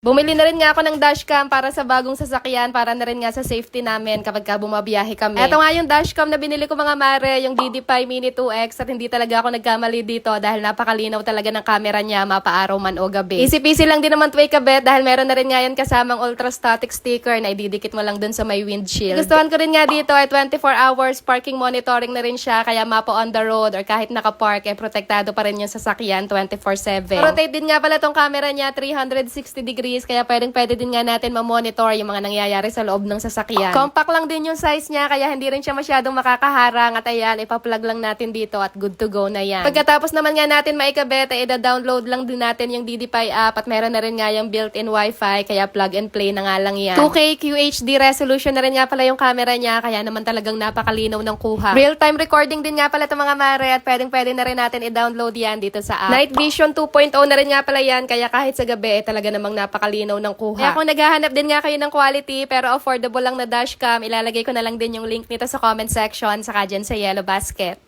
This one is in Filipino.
Bumili na rin nga ako ng dashcam para sa bagong sasakyan, para na rin nga sa safety namin kapag ka bumabiyahe kami. Eto nga yung dashcam na binili ko mga mare, yung DD5 Mini 2X at hindi talaga ako nagkamali dito dahil napakalinaw talaga ng camera niya mapaaraw man o gabi. Easy-peasy lang din naman tuway kabet dahil meron na rin nga yan kasamang ultra-static sticker na ididikit mo lang dun sa may windshield. Gustuhan ko rin nga dito ay 24 hours parking monitoring na rin siya kaya mapo on the road or kahit nakapark eh protektado pa rin yung sasakyan 24-7. Rotate din nga pala tong camera niya 360 degrees kaya pwedeng pwede din nga natin ma-monitor yung mga nangyayari sa loob ng sasakyan. Compact lang din yung size niya kaya hindi rin siya masyadong makakaharang at ayan ipa-plug lang natin dito at good to go na yan. Pagkatapos naman nga natin maikabet ay ida-download lang din natin yung DDPi app at meron na rin nga yung built-in wifi kaya plug and play na nga lang yan. 2K QHD resolution na rin nga pala yung camera niya kaya naman talagang napakalinaw ng kuha. Real-time recording din nga pala itong mga mare at pwedeng pwede na rin natin i-download yan dito sa app. Night Vision 2.0 na rin nga pala yan kaya kahit sa gabi eh, talaga namang napakalinaw ng kuha. Kaya kung naghahanap din nga kayo ng quality pero affordable lang na dashcam, ilalagay ko na lang din yung link nito sa comment section saka dyan sa yellow basket.